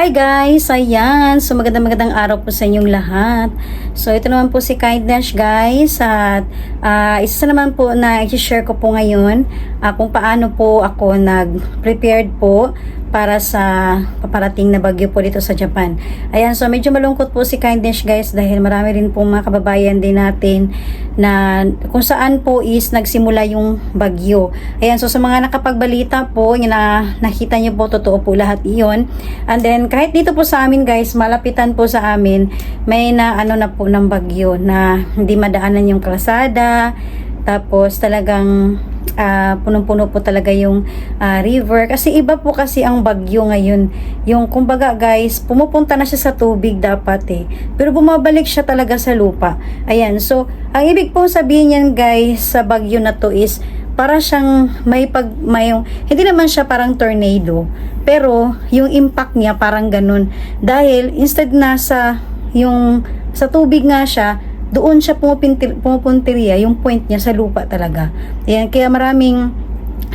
Hi guys! Ayan! So magandang magandang araw po sa inyong lahat. So ito naman po si Kindness guys at ah, isa naman po na i-share ko po ngayon ah, kung paano po ako nag-prepared po para sa paparating na bagyo po dito sa Japan. Ayan, so medyo malungkot po si Kindness guys dahil marami rin po mga kababayan din natin na kung saan po is nagsimula yung bagyo. Ayan, so sa mga nakapagbalita po, yun na nakita niyo po, totoo po lahat iyon. And then, kahit dito po sa amin guys, malapitan po sa amin, may na ano na po ng bagyo na hindi madaanan yung kalsada, tapos talagang ah, punong-puno po talaga yung ah, river. Kasi iba po kasi ang bagyo ngayon. Yung kumbaga guys, pumupunta na siya sa tubig dapat eh. Pero bumabalik siya talaga sa lupa. Ayan, so ang ibig pong sabihin yan guys sa bagyo na to is para siyang may pag may hindi naman siya parang tornado pero yung impact niya parang ganun dahil instead na sa yung sa tubig nga siya doon siya pumupuntir, pumupuntirya yung point niya sa lupa talaga yan kaya maraming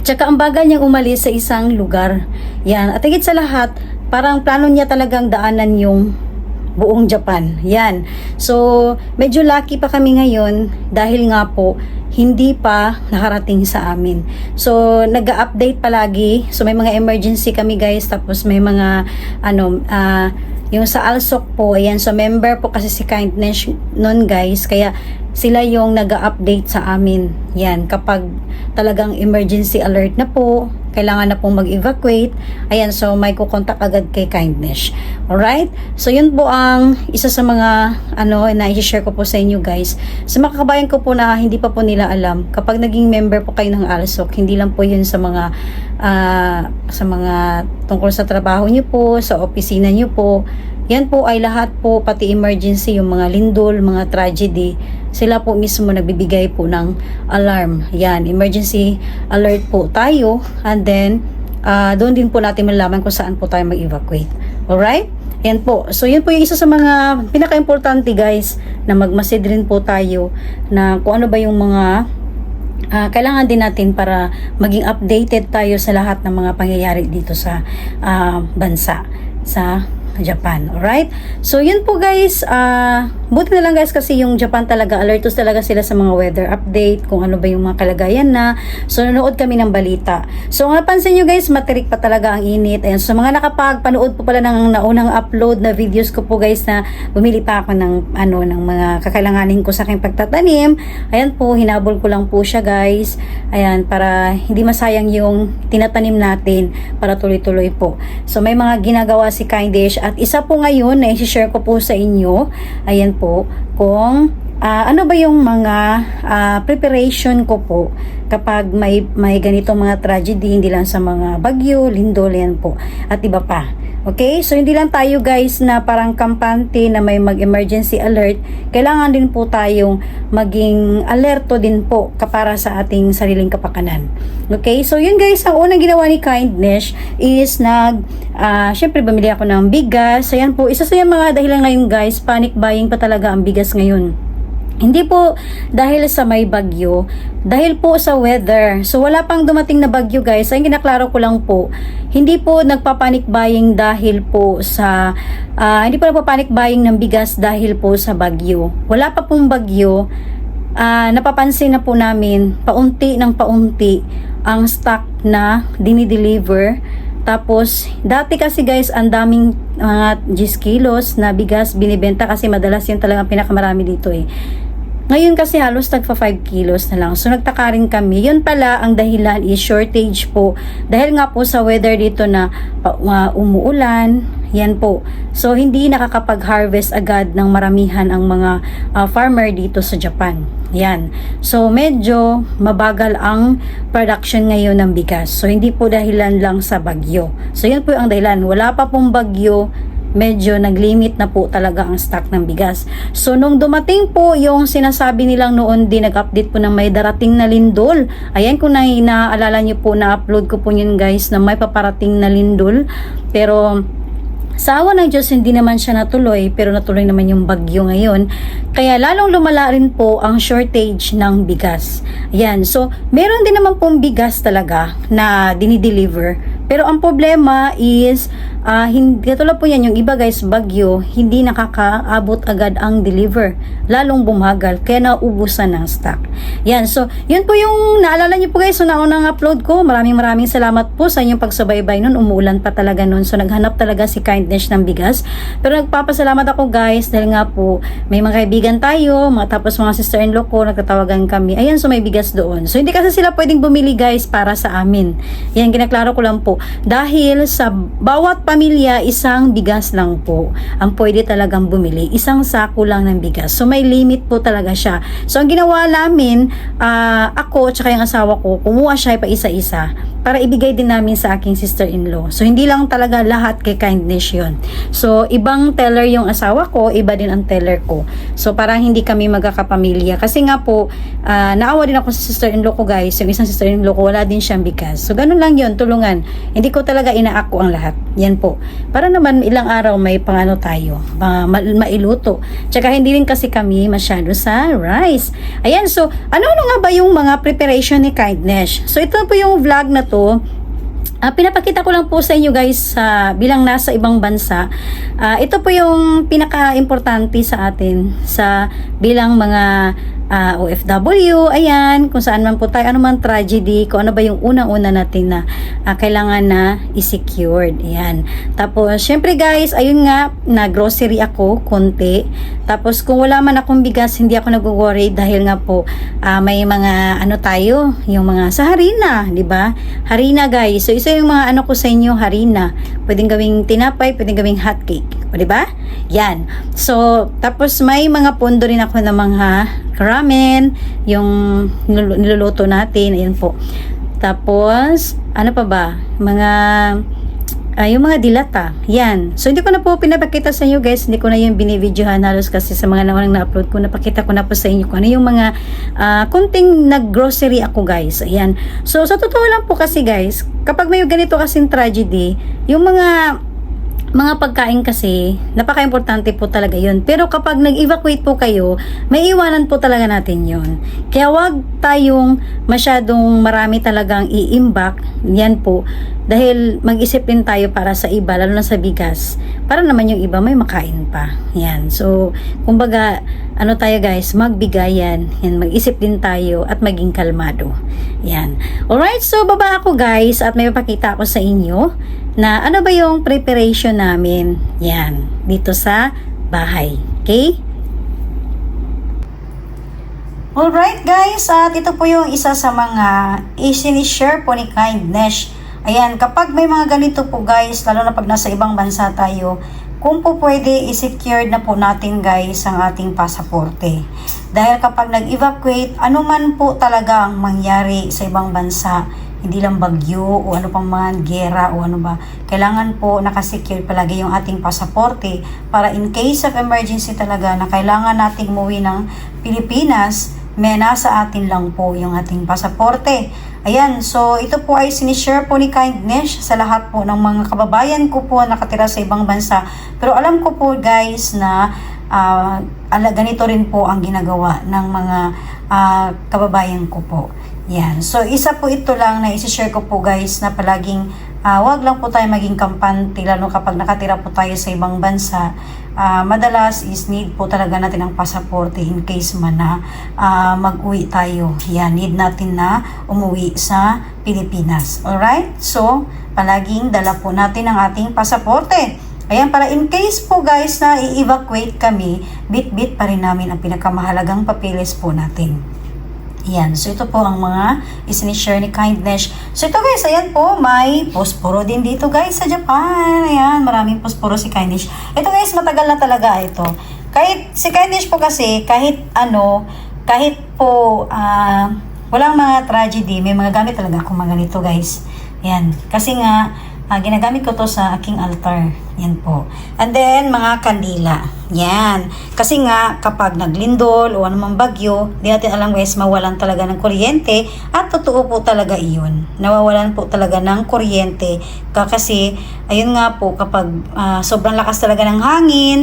Tsaka ang bagal niyang umalis sa isang lugar. Yan. At higit sa lahat, parang plano niya talagang daanan yung buong Japan. Yan. So, medyo lucky pa kami ngayon dahil nga po, hindi pa nakarating sa amin. So, nag-update palagi. So, may mga emergency kami guys. Tapos may mga, ano, ah, yung sa Alsok po, ayan, so member po kasi si Kindness nun guys, kaya sila yung nag-update sa amin. Yan, kapag talagang emergency alert na po, kailangan na pong mag-evacuate, ayan, so may kukontak agad kay Kindness. Alright? So, yun po ang isa sa mga, ano, na i-share ko po sa inyo guys. Sa mga kabayan ko po na hindi pa po nila alam, kapag naging member po kayo ng Alsok, hindi lang po yun sa mga, ah, sa mga tungkol sa trabaho nyo po, sa opisina nyo po, yan po ay lahat po, pati emergency, yung mga lindol, mga tragedy, sila po mismo nagbibigay po ng alarm. Yan, emergency alert po tayo and then ah, doon din po natin malalaman kung saan po tayo mag-evacuate. Alright? Yan po. So, yun po yung isa sa mga pinaka-importante guys na magmasid rin po tayo na kung ano ba yung mga ah, kailangan din natin para maging updated tayo sa lahat ng mga pangyayari dito sa ah, bansa sa Japan. Alright? So, yun po guys. ah buti na lang guys kasi yung Japan talaga, alertos talaga sila sa mga weather update, kung ano ba yung mga kalagayan na. So, nanood kami ng balita. So, nga pansin nyo guys, materik pa talaga ang init. Ayan. So, mga nakapagpanood po pala ng naunang upload na videos ko po guys na bumili pa ako ng, ano, ng mga kakailanganin ko sa aking pagtatanim. Ayan po, hinabol ko lang po siya guys. Ayan, para hindi masayang yung tinatanim natin para tuloy-tuloy po. So, may mga ginagawa si Kindish at isa po ngayon na i-share ko po sa inyo. Ayan po, kung ah, ano ba yung mga ah, preparation ko po kapag may, may ganitong mga tragedy, hindi lang sa mga bagyo, lindol, yan po, at iba pa. Okay? So, hindi lang tayo guys na parang kampante na may mag-emergency alert. Kailangan din po tayong maging alerto din po kapara sa ating sariling kapakanan. Okay? So, yun guys, ang unang ginawa ni Kindness is nag, ah, syempre bumili ako ng bigas. Ayan po, isa sa mga dahilan ngayon guys, panic buying pa talaga ang bigas ngayon. Hindi po dahil sa may bagyo, dahil po sa weather. So wala pang dumating na bagyo guys. Ang kinaklaro ko lang po, hindi po nagpapanik buying dahil po sa ah, hindi po nagpapanik buying ng bigas dahil po sa bagyo. Wala pa pong bagyo. ah, napapansin na po namin paunti ng paunti ang stock na dinideliver tapos, dati kasi guys, ang daming mga 10 kilos na bigas binibenta kasi madalas yun talagang pinakamarami dito eh. Ngayon kasi halos tagpa 5 kilos na lang. So nagtaka rin kami. Yun pala ang dahilan is shortage po. Dahil nga po sa weather dito na uh, umuulan, yan po. So hindi nakakapag-harvest agad ng maramihan ang mga uh, farmer dito sa Japan. Yan. So medyo mabagal ang production ngayon ng bigas. So hindi po dahilan lang sa bagyo. So yan po ang dahilan. Wala pa pong bagyo medyo naglimit na po talaga ang stock ng bigas. So, nung dumating po yung sinasabi nilang noon din, nag-update po na may darating na lindol. Ayan, kung na naaalala nyo po, na-upload ko po yun guys, na may paparating na lindol. Pero, sa awa ng Diyos, hindi naman siya natuloy, pero natuloy naman yung bagyo ngayon. Kaya lalong lumala rin po ang shortage ng bigas. Ayan, so meron din naman pong bigas talaga na dinideliver. Pero ang problema is, ah hindi, katulad po yan, yung iba guys, bagyo, hindi nakakaabot agad ang deliver. Lalong bumagal, kaya naubusan ng stock. Yan, so, yun po yung naalala niyo po guys, so naunang upload ko. Maraming maraming salamat po sa inyong pagsubaybay nun. Umuulan pa talaga nun. So, naghanap talaga si Kindness ng bigas. Pero nagpapasalamat ako guys, dahil nga po, may mga kaibigan tayo, mga, tapos mga sister-in-law ko, nagtatawagan kami. Ayan, so may bigas doon. So, hindi kasi sila pwedeng bumili guys para sa amin. Yan, ginaklaro ko lang po. Dahil sa bawat pamilya, isang bigas lang po ang pwede talagang bumili. Isang sako lang ng bigas. So, may limit po talaga siya. So, ang ginawa namin, ah, ako, tsaka yung asawa ko, kumuha siya pa isa-isa para ibigay din namin sa aking sister-in-law. So, hindi lang talaga lahat kay kindness yun. So, ibang teller yung asawa ko, iba din ang teller ko. So, parang hindi kami magkakapamilya. Kasi nga po, ah, naawa din ako sa sister-in-law ko guys. Yung isang sister-in-law ko, wala din siyang bigas. So, ganun lang yun, tulungan. Hindi ko talaga inaako ang lahat. Yan po. Para naman ilang araw may pangano tayo, ma- ma- mailuto. Tsaka hindi rin kasi kami masyado sa rice. Ayan, so, ano-ano nga ba yung mga preparation ni Kindness? So, ito po yung vlog na to. Ah, pinapakita ko lang po sa inyo guys sa bilang nasa ibang bansa. Ah, ito po yung pinaka-importante sa atin sa bilang mga ah, OFW, ayan, kung saan man po tayo, ano man tragedy, kung ano ba yung unang-una natin na ah, kailangan na i-secured. Ayan. Tapos, syempre guys, ayun nga, na grocery ako, konti. Tapos, kung wala man akong bigas, hindi ako nag-worry dahil nga po, ah, may mga, ano tayo, yung mga sa harina, di ba? Harina guys. So, isa yung mga ano ko sa inyo, harina. Pwedeng gawing tinapay, pwedeng gawing hot cake. O, di ba? Yan. So, tapos may mga pondo rin ako ng mga ramen, yung nilulu- niluluto natin, ayan po. Tapos, ano pa ba? Mga Ah, yung mga dilata. Yan. So, hindi ko na po pinapakita sa inyo guys. Hindi ko na yung binibidyohan halos kasi sa mga naunang na-upload ko. Napakita ko na po sa inyo kung ano yung mga ah, kunting nag-grocery ako guys. Ayan. So, sa totoo lang po kasi guys, kapag may ganito kasing tragedy, yung mga mga pagkain kasi, napaka-importante po talaga yun. Pero kapag nag-evacuate po kayo, may iwanan po talaga natin yun. Kaya wag tayong masyadong marami talagang i-imbak, yan po, dahil mag-isip din tayo para sa iba, lalo na sa bigas, para naman yung iba may makain pa. Yan. So, kumbaga, ano tayo guys, magbigayan, yan, mag-isip din tayo at maging kalmado. Yan. Alright, so baba ako guys at may papakita ako sa inyo na ano ba yung preparation namin. Yan, dito sa bahay. Okay? Alright guys, at ito po yung isa sa mga isinishare po ni Kindness. Ayan, kapag may mga ganito po guys, lalo na pag nasa ibang bansa tayo, kung po pwede, i-secure na po natin guys ang ating pasaporte. Dahil kapag nag-evacuate, ano man po talaga ang mangyari sa ibang bansa, hindi lang bagyo o ano pang mga gera o ano ba. Kailangan po nakasecure palagi yung ating pasaporte para in case of emergency talaga na kailangan nating umuwi ng Pilipinas, may nasa atin lang po yung ating pasaporte. Ayan, so ito po ay sinishare po ni Kindness sa lahat po ng mga kababayan ko po nakatira sa ibang bansa. Pero alam ko po guys na ala, ganito rin po ang ginagawa ng mga ah, kababayan ko po. Yan. So, isa po ito lang na isi-share ko po guys na palaging ah, wag lang po tayo maging kampante lalo kapag nakatira po tayo sa ibang bansa. Ah, madalas is need po talaga natin ang pasaporte in case man na ah, mag-uwi tayo. Yan, need natin na umuwi sa Pilipinas. Alright? So, palaging dala po natin ang ating pasaporte. Ayan, para in case po guys na i-evacuate kami, bit-bit pa rin namin ang pinakamahalagang papeles po natin. Yan. So, ito po ang mga isinishare ni Kindness. So, ito guys, ayan po, may posporo din dito guys sa Japan. Ayan, maraming posporo si Kindness. Ito guys, matagal na talaga ito. Kahit, si Kindness po kasi, kahit ano, kahit po, ah, walang mga tragedy, may mga gamit talaga akong mga ganito guys. Yan. Kasi nga, ah, ginagamit ko to sa aking altar. Yan po. And then, mga kandila. Yan. Kasi nga, kapag naglindol o anumang bagyo, di natin alam guys, mawalan talaga ng kuryente. At totoo po talaga iyon. Nawawalan po talaga ng kuryente. Ka- Kasi, ayun nga po, kapag ah, sobrang lakas talaga ng hangin,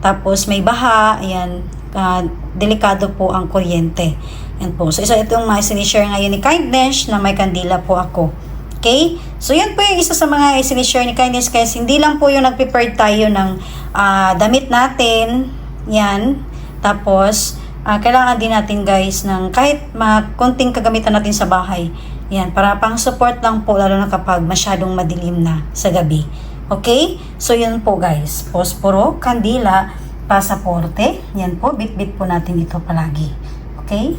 tapos may baha, ayan, ah, delikado po ang kuryente. Yan po. So, isa itong mga sinishare ngayon ni Kindness na may kandila po ako. Okay? So, yan po yung isa sa mga isinishare ni Kindness guys. Hindi lang po yung nag-prepare tayo ng ah, damit natin. Yan. Tapos, ah, kailangan din natin guys ng kahit mga konting kagamitan natin sa bahay. Yan. Para pang support lang po lalo na kapag masyadong madilim na sa gabi. Okay? So, yan po guys. Posporo, kandila, pasaporte. Yan po. Bit-bit po natin ito palagi. Okay?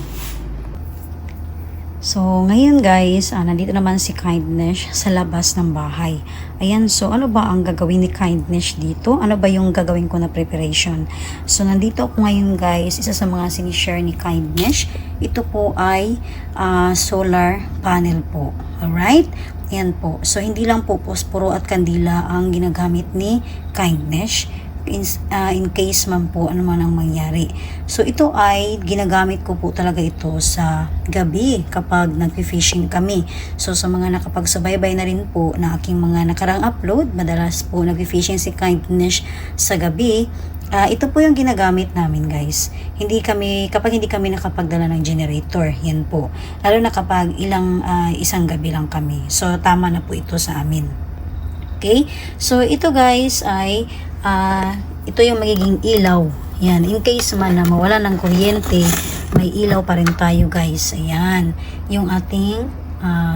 So, ngayon guys, ah, nandito naman si Kindness sa labas ng bahay. Ayan, so ano ba ang gagawin ni Kindness dito? Ano ba yung gagawin ko na preparation? So, nandito ako ngayon guys, isa sa mga sinishare ni Kindness. Ito po ay ah, solar panel po. Alright? Ayan po. So, hindi lang po posporo at kandila ang ginagamit ni Kindness in, ah, in case man po ano man ang mangyari. So ito ay ginagamit ko po talaga ito sa gabi kapag nag-fishing kami. So sa mga nakapagsubaybay na rin po na aking mga nakarang upload, madalas po nag-fishing si Kindness sa gabi. Ah, ito po yung ginagamit namin guys. Hindi kami, kapag hindi kami nakapagdala ng generator, yan po. Lalo na kapag ilang ah, isang gabi lang kami. So tama na po ito sa amin. Okay? So, ito guys ay, ah, ito yung magiging ilaw. Yan. In case man na mawala ng kuryente, may ilaw pa rin tayo guys. Ayan. Yung ating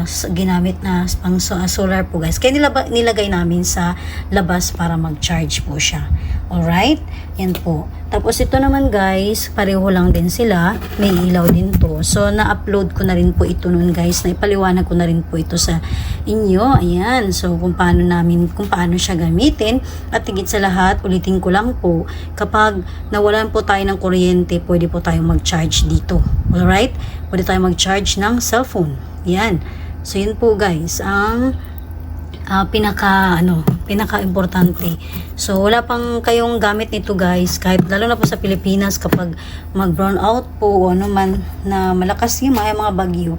s- ginamit na pang ah, solar po guys. Kaya nilaba, nilagay namin sa labas para mag-charge po siya. Alright? Yan po. Tapos ito naman guys, pareho lang din sila. May ilaw din to. So, na-upload ko na rin po ito nun guys. Naipaliwanag ko na rin po ito sa inyo. Ayan. So, kung paano namin, kung paano siya gamitin. At higit sa lahat, ulitin ko lang po, kapag nawalan po tayo ng kuryente, pwede po tayong mag-charge dito. Alright? Pwede tayong mag-charge ng cellphone. Yan. So, yun po guys. Ang ah, pinaka ano pinaka importante so wala pang kayong gamit nito guys kahit lalo na po sa Pilipinas kapag mag brown out po o ano man na malakas yung mga, mga bagyo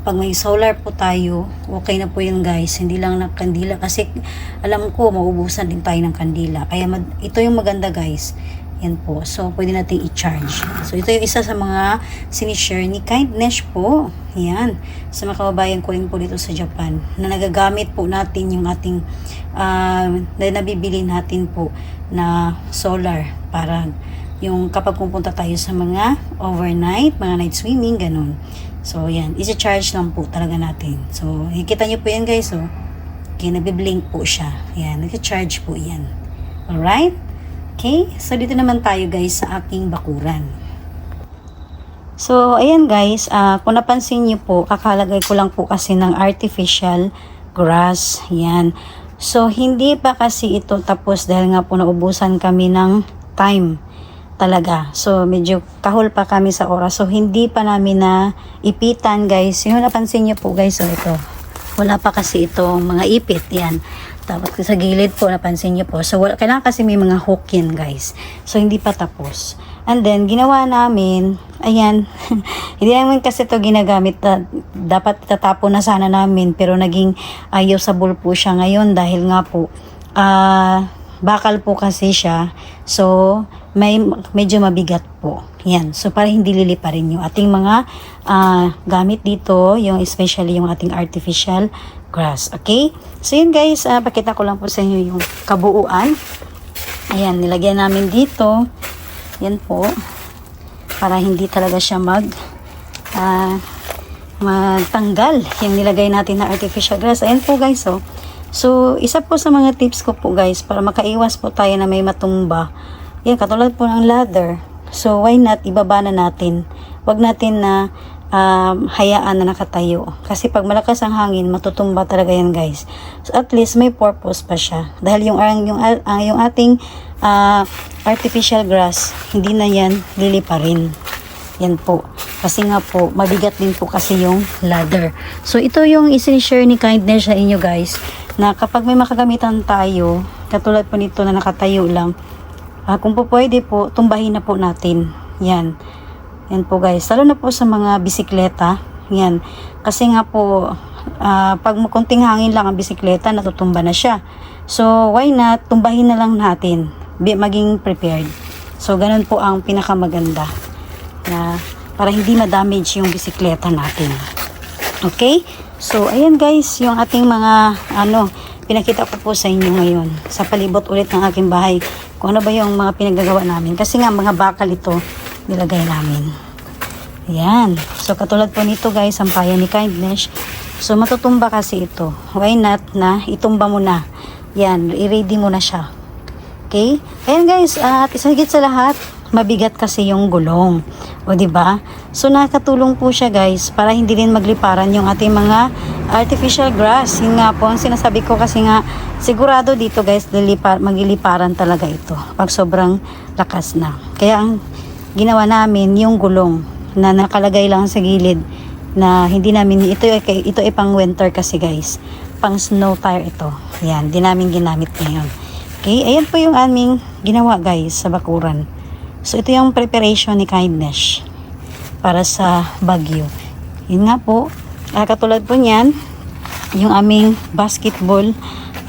pag may solar po tayo okay na po yun guys hindi lang na kandila kasi alam ko maubusan din tayo ng kandila kaya mad- ito yung maganda guys yan po. So, pwede natin i-charge. So, ito yung isa sa mga sinishare ni Kindness po. Yan. Sa mga kababayan ko po dito sa Japan na nagagamit po natin yung ating uh, na nabibili natin po na solar para yung kapag pupunta tayo sa mga overnight, mga night swimming, ganun. So, yan. Isi-charge lang po talaga natin. So, kita nyo po yan guys, oh. Kaya nabiblink po siya. Yan. Nag-charge po yan. Alright? Okay, so dito naman tayo guys sa aking bakuran. So, ayan guys, ah, kung napansin niyo po, kakalagay ko lang po kasi ng artificial grass. Yan. So, hindi pa kasi ito tapos dahil nga po naubusan kami ng time talaga. So, medyo kahol pa kami sa oras. So, hindi pa namin na ipitan guys. Yung napansin niyo po guys, so ito. Wala pa kasi itong mga ipit. Yan. Tapos sa gilid po, napansin niyo po. So, wala, kailangan kasi may mga hook yan, guys. So, hindi pa tapos. And then, ginawa namin, ayan, hindi naman kasi to ginagamit. Na, dapat tatapon na sana namin, pero naging uh, usable po siya ngayon dahil nga po, ah, bakal po kasi siya. So, may medyo mabigat po. Yan. So, para hindi lilipa rin yung ating mga ah, gamit dito, yung especially yung ating artificial grass. Okay? So, yun guys, ah, pakita ko lang po sa inyo yung kabuuan. Ayan, nilagyan namin dito. Yan po. Para hindi talaga siya mag ah, magtanggal yung nilagay natin na artificial grass. Ayan po guys, oh. So, isa po sa mga tips ko po guys, para makaiwas po tayo na may matumba. Yan, katulad po ng ladder. So, why not, ibaba na natin. Wag natin na um, hayaan na nakatayo. Kasi pag malakas ang hangin, matutumba talaga yan guys. So, at least may purpose pa siya. Dahil yung, yung, uh, yung ating uh, artificial grass, hindi na yan lilipa rin. Yan po. Kasi nga po, mabigat din po kasi yung ladder. So, ito yung isi-share ni Kindness sa inyo guys, na kapag may makagamitan tayo, katulad po nito na nakatayo lang, ah, kung po pwede po, tumbahin na po natin. Yan. Yan po guys. Lalo na po sa mga bisikleta. Yan. Kasi nga po, ah, pag kunting hangin lang ang bisikleta, natutumba na siya. So, why not, tumbahin na lang natin. Be, maging prepared. So, ganun po ang pinakamaganda na para hindi ma-damage yung bisikleta natin. Okay? So, ayan guys, yung ating mga, ano, pinakita ko po sa inyo ngayon. Sa palibot ulit ng aking bahay. Kung ano ba yung mga pinagagawa namin. Kasi nga, mga bakal ito, nilagay namin. Ayan. So, katulad po nito guys, ang paya ni Kindness. So, matutumba kasi ito. Why not na itumba mo na. Yan, i-ready mo na siya. Okay? Ayan guys, at isa higit sa lahat, mabigat kasi yung gulong. O di ba? So nakatulong po siya guys para hindi rin magliparan yung ating mga artificial grass. Yun nga po ang sinasabi ko kasi nga sigurado dito guys lilipar, magliliparan talaga ito pag sobrang lakas na. Kaya ang ginawa namin yung gulong na nakalagay lang sa gilid na hindi namin ito ito ay pang winter kasi guys. Pang snow tire ito. Yan di namin ginamit ngayon. Okay ayan po yung aming ginawa guys sa bakuran. So ito yung preparation ni kindness para sa bagyo. Yun nga po ah, katulad po niyan yung aming basketball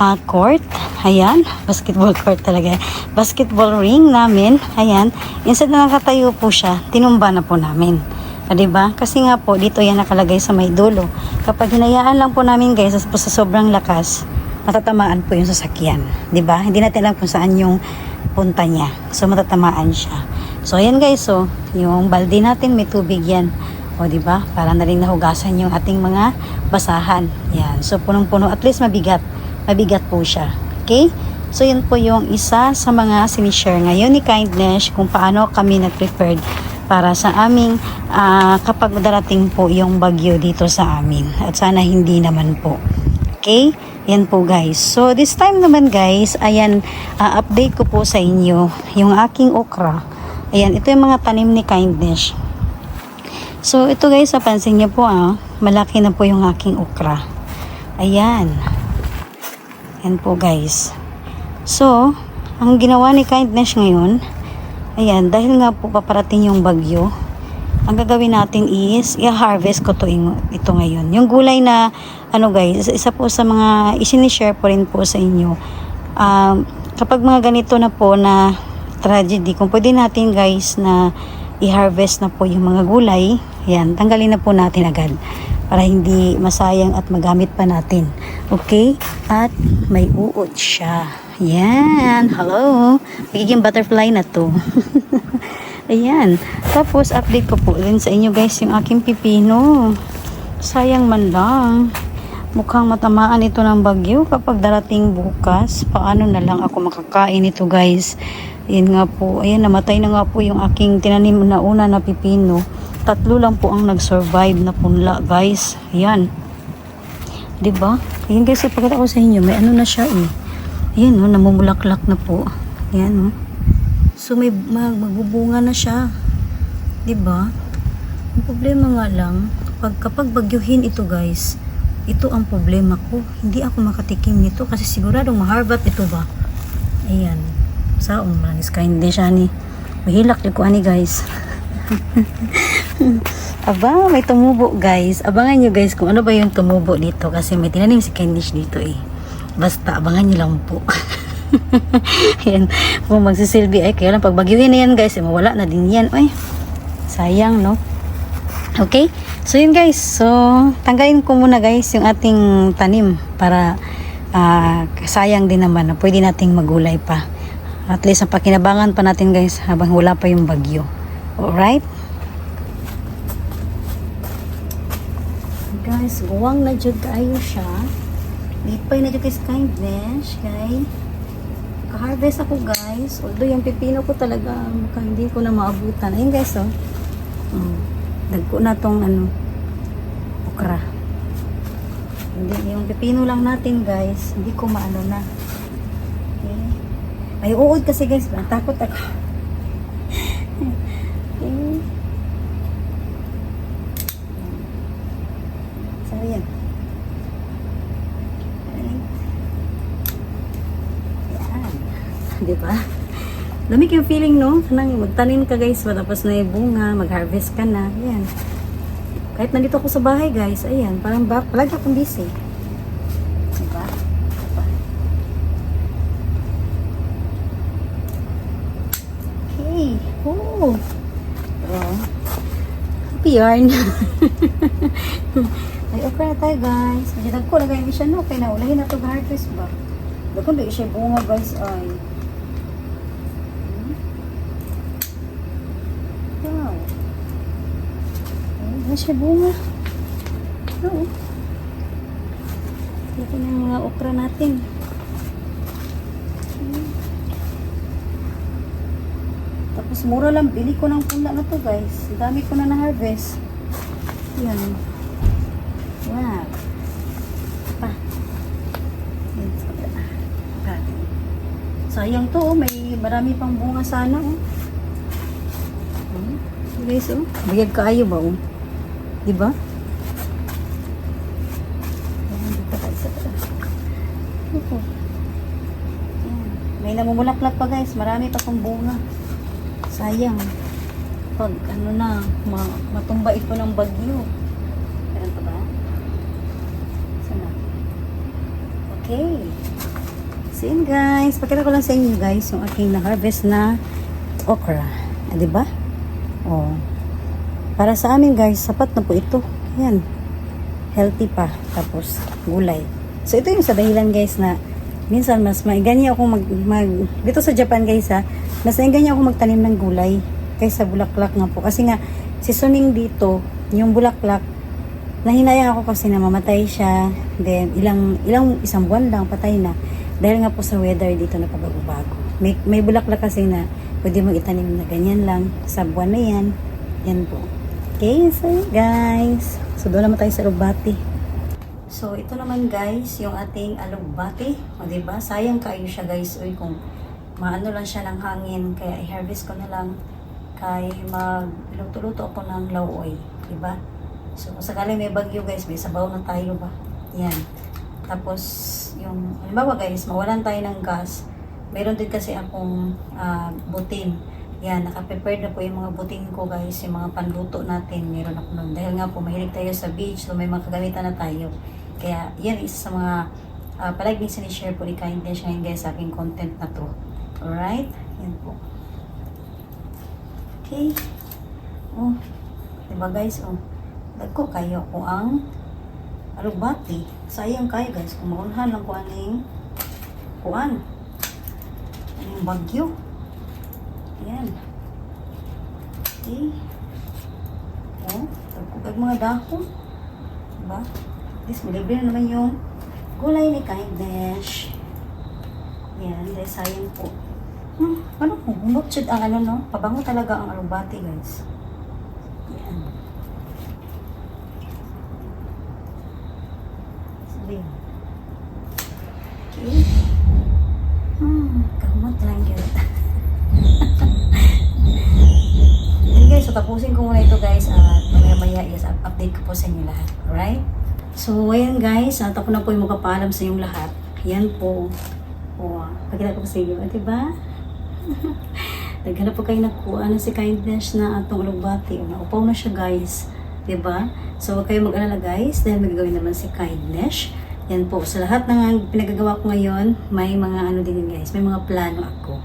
ah, court ayan basketball court talaga basketball ring namin ayan instead na nakatayo po siya tinumba na po namin Ah, 'di ba? Kasi nga po dito yan nakalagay sa may dulo. Kapag hinayaan lang po namin guys sa, sa sobrang lakas, matatamaan po yung sasakyan, ba? Hindi natin alam kung saan yung punta niya. So matatamaan siya. So ayan guys, so yung balde natin may tubig yan. O 'di ba? Para na rin nahugasan yung ating mga basahan. Yan. So punong-puno at least mabigat. Mabigat po siya. Okay? So yun po yung isa sa mga sinishare ngayon ni Kindness kung paano kami nag-prepared para sa aming ah, kapag darating po yung bagyo dito sa amin. At sana hindi naman po. Okay? Yan po guys. So this time naman guys, ayan, ah, update ko po sa inyo yung aking okra. Ayan, ito yung mga tanim ni Kindness. So ito guys, napansin niyo po ah, malaki na po yung aking okra. Ayan. Yan po guys. So, ang ginawa ni Kindness ngayon, ayan, dahil nga po paparating yung bagyo, ang gagawin natin is, i-harvest ko to ito ngayon. Yung gulay na, ano guys, isa po sa mga, isinishare po rin po sa inyo. Um, kapag mga ganito na po na tragedy, kung pwede natin guys na i-harvest na po yung mga gulay, yan, tanggalin na po natin agad para hindi masayang at magamit pa natin. Okay? At may uod siya. Yan. Hello. Magiging butterfly na to. Ayan. Tapos, update ko po rin sa inyo guys yung aking pipino. Sayang man lang. Mukhang matamaan ito ng bagyo kapag darating bukas. Paano na lang ako makakain ito guys? Yan nga po. Ayan, namatay na nga po yung aking tinanim na una na pipino. Tatlo lang po ang nag-survive na punla guys. Ayan. 'Di ba? Ayan guys, ipakita ko sa inyo, may ano na siya eh. Ayan oh, namumulaklak na po. Ayan oh. So may mag magbubunga na siya. 'Di ba? Ang problema nga lang, pag kapag bagyuhin ito guys, ito ang problema ko. Hindi ako makatikim nito kasi siguradong maharbat ito ba. Ayan. Saong manis kain din siya ni. Mahilak ko ani guys. Aba, may tumubo guys. Abangan nyo guys kung ano ba yung tumubo dito kasi may tinanim si Candice dito eh. Basta abangan nyo lang po. yan. Kung magsisilbi ay kaya lang pag na yan guys, eh, mawala na din yan. Ay, sayang no. Okay? So yun guys. So, tanggalin ko muna guys yung ating tanim para ah, sayang din naman na pwede nating magulay pa. At least ang pakinabangan pa natin guys habang wala pa yung bagyo. Alright? Guys, guwang na jud kayo siya. Lipay na jud kay kindness, kay ka-harvest ako guys. Although yung pipino ko talaga mukhang hindi ko na maabutan. Ayun guys, oh. Mm. Dagko na tong ano, okra. Hindi, yung pipino lang natin guys, hindi ko maano na. Okay. May uod kasi guys, takot ako. okay. So, yan. Alright. Yan. Di ba? Lamig yung feeling, no? Nang magtanim ka, guys, matapos na yung bunga, mag-harvest ka na. Yan. Kahit nandito ako sa bahay, guys, ayan, parang ba, palagi akong busy. Diba? Diba? Okay. Oh. Oh. Happy yarn. Ay, okay na tayo guys. Medyo dagko na ganyan siya no. Kaya naulahin na ito harvest ba? Dagko ba siya bunga guys ay. Wow. Ay, siya bunga. Oo. Ito na yung mga okra natin. Tapos mura lang, bili ko ng pula na to guys. Ang dami ko na na-harvest. Yan. Wow. Pa. Yan, sa kabila. Pa. Sayang to, oh. may marami pang bunga sana. Oh. Hmm. Guys, oh. Bigyan kaayo ba, oh. Di ba? Ayan, dito tayo sa taas. Opo. Ayan. May namumulaklak pa guys. Marami pa pang bunga. Sayang. Pag ano na, ma matumba ito ng bagyo. Meron pa ba? Sana. Okay. So yun guys. Pakita ko lang sa inyo guys yung aking na-harvest na okra. Ah, di ba? Oh. Para sa amin guys, sapat na po ito. Yan. Healthy pa. Tapos gulay. So ito yung sa dahilan guys na minsan mas maiganya ako mag, mag dito sa Japan guys ha, mas maiganya ako magtanim ng gulay kaysa bulaklak nga po. Kasi nga, seasoning dito, yung bulaklak, nahinayang ako kasi na mamatay siya. Then, ilang, ilang isang buwan lang, patay na. Dahil nga po sa weather dito na pabago-bago. May, may bulaklak kasi na pwede mo itanim na ganyan lang sa buwan na yan. Yan po. Okay, so guys. So, doon naman tayo sa Rubati. So, ito naman guys, yung ating alugbati. O, diba? Sayang kayo siya guys. Uy, kung maano lang siya ng hangin, kaya i-harvest ko na lang kay magluto-luto ako ng lauoy. Diba? So, kung sakaling may bagyo guys, may sabaw na tayo ba? Yan. Tapos, yung, halimbawa guys, mawalan tayo ng gas. Meron din kasi akong ah, butin. Yan, naka-prepared na po yung mga buting ko guys, yung mga panluto natin, meron ako nun. Dahil nga po, mahilig tayo sa beach, so may mga kagamitan na tayo. Kaya, yan isa sa mga uh, palaging sinishare po ni Kindness ngayon guys sa aking content na to. Alright? Yan po. Okay. Oh, diba guys, oh. Dagko kayo ko ang alugbati. Sayang kayo guys, kung maunhan lang ko aning kuan. Aning bagyo. Yan. Okay. Oh, dagko kag mga dahon. Diba? At malibre na naman yung gulay ni Kindness. Yan, dahil sayang po. Hmm, ano po? Bumutsid ang ano, no? Pabango talaga ang alubati, guys. Yan. Sabi. Okay. Hmm, kamot lang yun. Yan guys, so tapusin ko muna ito guys at mamaya-maya is update ko po sa inyo lahat. Alright? So, ayan guys, at ako na po yung magpapaalam sa inyong lahat. Yan po. O, pagkita ko po sa inyo. Diba? Naghanap po kayo nakuha na si Kindness na atong alugbati. O, naupaw na siya guys. 'Di ba? So, huwag kayo mag-alala guys dahil may gagawin naman si Kindness. Yan po. Sa lahat ng pinagagawa ko ngayon, may mga ano din guys. May mga plano ako.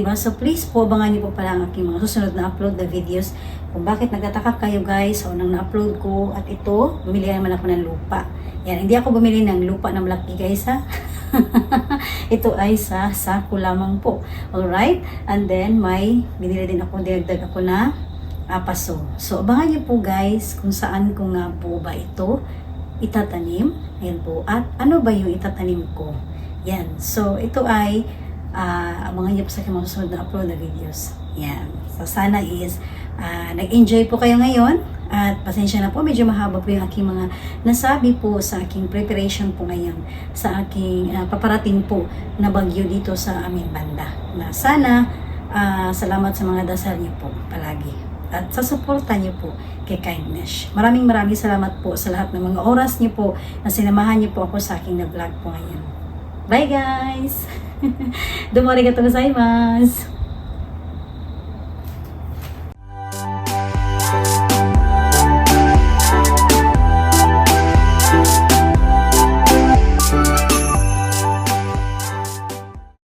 ba? So, please po, abangan niyo po pala ang aking mga susunod na upload na videos. Kung bakit nagtataka kayo guys, o nang na-upload ko at ito, bumili naman ako ng lupa. Yan, hindi ako bumili ng lupa na malaki guys ha. ito ay sa sako lamang po. Alright? And then, may binili din ako, dinagdag ako na apaso. So, abangan niyo po guys kung saan ko nga po ba ito itatanim. Ayan po. At ano ba yung itatanim ko? Yan. So, ito ay uh, abangan niyo po sa aking mga susunod na upload na videos. Yan. So, sana is ah, nag-enjoy po kayo ngayon. At pasensya na po, medyo mahaba po yung aking mga nasabi po sa aking preparation po ngayon sa aking ah, paparating po na bagyo dito sa aming banda. Na sana, ah, salamat sa mga dasal niyo po palagi. At sa suporta niyo po kay Kindness. Maraming maraming salamat po sa lahat ng mga oras niyo po na sinamahan niyo po ako sa aking na-vlog po ngayon. Bye guys! Domo arigatou gozaimasu!